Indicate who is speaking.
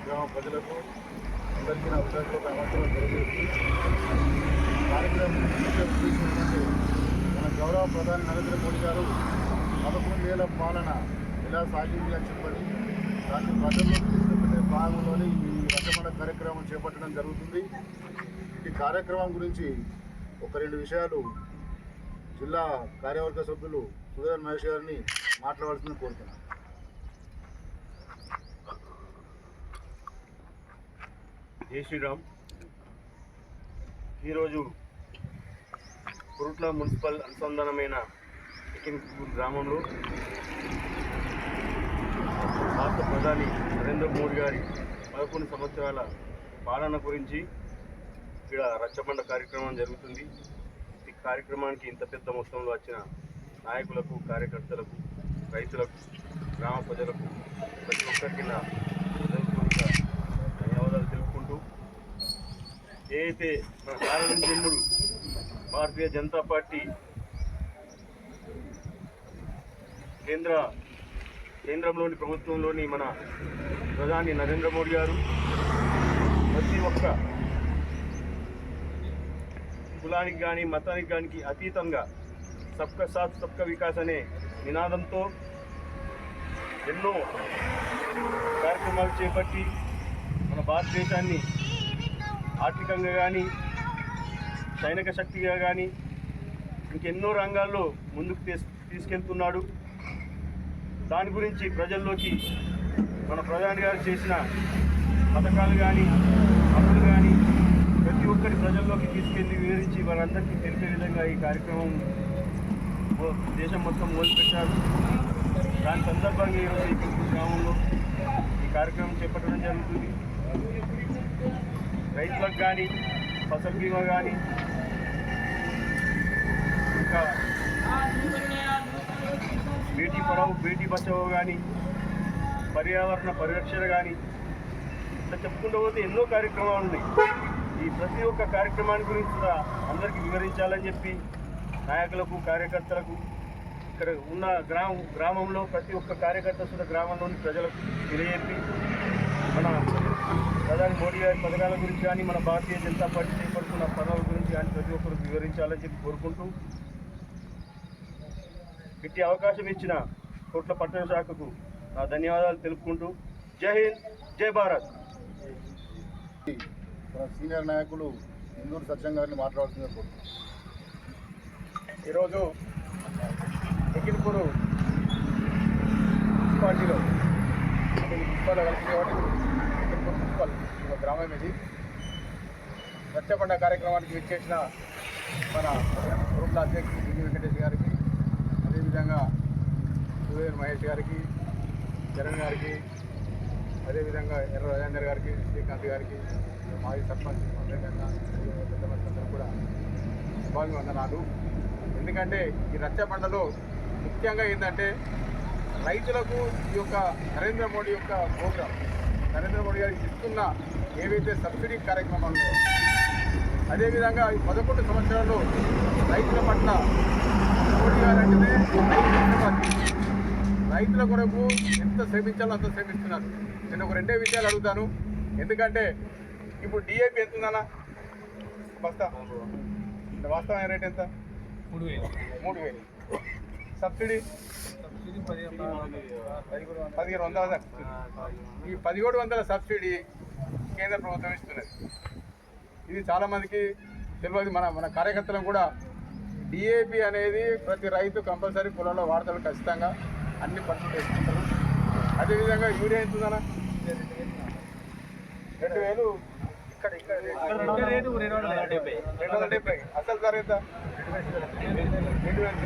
Speaker 1: గ్రామ ప్రజలకు అందరికీ నా ఉద్యోగులకు నమస్కారం తెలియజేస్తూ కార్యక్రమం ముఖ్య ఉద్దేశం ఏంటంటే మన గౌరవ ప్రధాని నరేంద్ర మోడీ గారు పదకొండు వేల పాలన ఎలా సాగింది అని చెప్పని దాన్ని ప్రజల్లో తీసుకునే భాగంలోనే ఈ రకమైన కార్యక్రమం చేపట్టడం జరుగుతుంది. ఈ కార్యక్రమం గురించి ఒక రెండు విషయాలు జిల్లా కార్యవర్గ సభ్యులు సుధీర్ మహేష్ గారిని మాట్లాడవలసింది కోరుతున్నాను.
Speaker 2: జై శ్రీరామ్. ఈరోజు కురుట్ల మున్సిపల్ అనుసంధానమైన ఎకిన్పూర్ గ్రామంలో భారత ప్రధాని నరేంద్ర మోడీ గారి పదకొండు సంవత్సరాల పాలన గురించి ఇక్కడ రచ్చబండ కార్యక్రమం జరుగుతుంది. ఈ కార్యక్రమానికి ఇంత పెద్ద మొత్తంలో వచ్చిన నాయకులకు కార్యకర్తలకు రైతులకు గ్రామ ప్రజలకు ప్రతి ఒక్కరికి నా హృదయపూర్వక ధన్యవాదాలు తెలుపుకుంటూ ఏదైతే మన కారణం జన్ముడు భారతీయ జనతా పార్టీ కేంద్ర కేంద్రంలోని ప్రభుత్వంలోని మన ప్రధాని నరేంద్ర మోడీ గారు ప్రతి ఒక్క కులానికి కానీ మతానికి కానీ అతీతంగా సబ్కా సాత్ సబ్కా వికాస్ అనే నినాదంతో ఎన్నో కార్యక్రమాలు చేపట్టి మన భారతదేశాన్ని ఆర్థికంగా కానీ సైనిక శక్తిగా కానీ ఇంకెన్నో రంగాల్లో ముందుకు తీస్ తీసుకెళ్తున్నాడు. దాని గురించి ప్రజల్లోకి మన ప్రధాని గారు చేసిన పథకాలు కానీ అప్పులు కానీ ప్రతి ఒక్కరి ప్రజల్లోకి తీసుకెళ్ళి వివరించి వారందరికీ తెలిపే విధంగా ఈ కార్యక్రమం దేశం మొత్తం మొదలుపెట్టారు. దాని సందర్భంగా ఈరోజు ఈ గ్రామంలో ఈ కార్యక్రమం చేపట్టడం జరుగుతుంది. రైతులకు కానీ ఫసల్ బీమా కానీ ఇంకా బేటీ పడావు బేటీ బచావో కానీ పర్యావరణ పరిరక్షణ కానీ ఇట్లా చెప్పుకుంటూ పోతే ఎన్నో కార్యక్రమాలు ఉన్నాయి. ఈ ప్రతి ఒక్క కార్యక్రమాన్ని గురించి కూడా అందరికీ వివరించాలని చెప్పి నాయకులకు కార్యకర్తలకు ఇక్కడ ఉన్న గ్రామం గ్రామంలో ప్రతి ఒక్క కార్యకర్త కూడా గ్రామంలోని ప్రజలకు తెలియజెప్పి మన ప్రధాని మోడీ గారి పథకాల గురించి కానీ మన భారతీయ జనతా పార్టీ చేపడుతున్న పనుల గురించి కానీ ప్రతి ఒక్కరు వివరించాలని చెప్పి కోరుకుంటూ ఇట్టి అవకాశం ఇచ్చిన కోట్ల పట్టణ శాఖకు నా ధన్యవాదాలు తెలుపుకుంటూ జై హింద్ జై భారత్.
Speaker 1: మన సీనియర్ నాయకులు ఇందూరు సత్యం గారిని మాట్లాడుతున్నారు.
Speaker 3: ఈరోజు ఎకిన్పూరు మున్సిపాలిటీలో మున్సిపాలిటీ కలిసి కాబట్టి ఎకిన్పూర్ మున్సిపల్ ఒక గ్రామం ఇది. రచ్చబండ కార్యక్రమానికి విచ్చేసిన మన గ్రూప్ అధ్యక్షుడు దిగి వెంకటేష్ గారికి అదేవిధంగా సువేర్ మహేష్ గారికి జగన్ గారికి అదేవిధంగా ఎర్ర రాజేందర్ గారికి శ్రీకాంత్ గారికి మాజీ సర్పంచ్ పెద్ద మనుషులందరూ కూడా శుభాభివందనాలు. ఎందుకంటే ఈ రచ్చపండలో ముఖ్యంగా ఏంటంటే రైతులకు ఈ యొక్క నరేంద్ర మోడీ యొక్క ప్రోగ్రాం నరేంద్ర మోడీ గారు ఇస్తున్న ఏవైతే సబ్సిడీ కార్యక్రమాలు అదేవిధంగా ఈ పదకొండు సంవత్సరాల్లో రైతుల పట్ల మోడీ గారు పక్షపాతి. రైతుల కొరకు ఎంత శ్రమించాలో అంత శ్రమిస్తున్నారు. నేను ఒక రెండే విషయాలు అడుగుతాను. ఎందుకంటే ఇప్పుడు డిఏపి ఎంత ఉందన్నా? బస్తా. వాస్తవం రేట్ ఎంత?
Speaker 4: మూడు వేలు.
Speaker 3: మూడు వేలు. సబ్సిడీ పదిహేడు వందల ఈ పదిహేడు వందల సబ్సిడీ కేంద్ర ప్రభుత్వం ఇస్తున్నది ఇది చాలామందికి తెలియదు మన మన కార్యకర్తలను కూడా డిఏపి అనేది ప్రతి రైతు కంపల్సరీ పొలంలో వాడతారు ఖచ్చితంగా అన్ని పంటలు వేసుకుంటారు అదేవిధంగా యూరియా ఎంత రెండు వేలు ఇక్కడ ఇక్కడ
Speaker 4: రెండు వందల డెబ్బై
Speaker 3: అసలు ధర ఎంత రెండు వేలు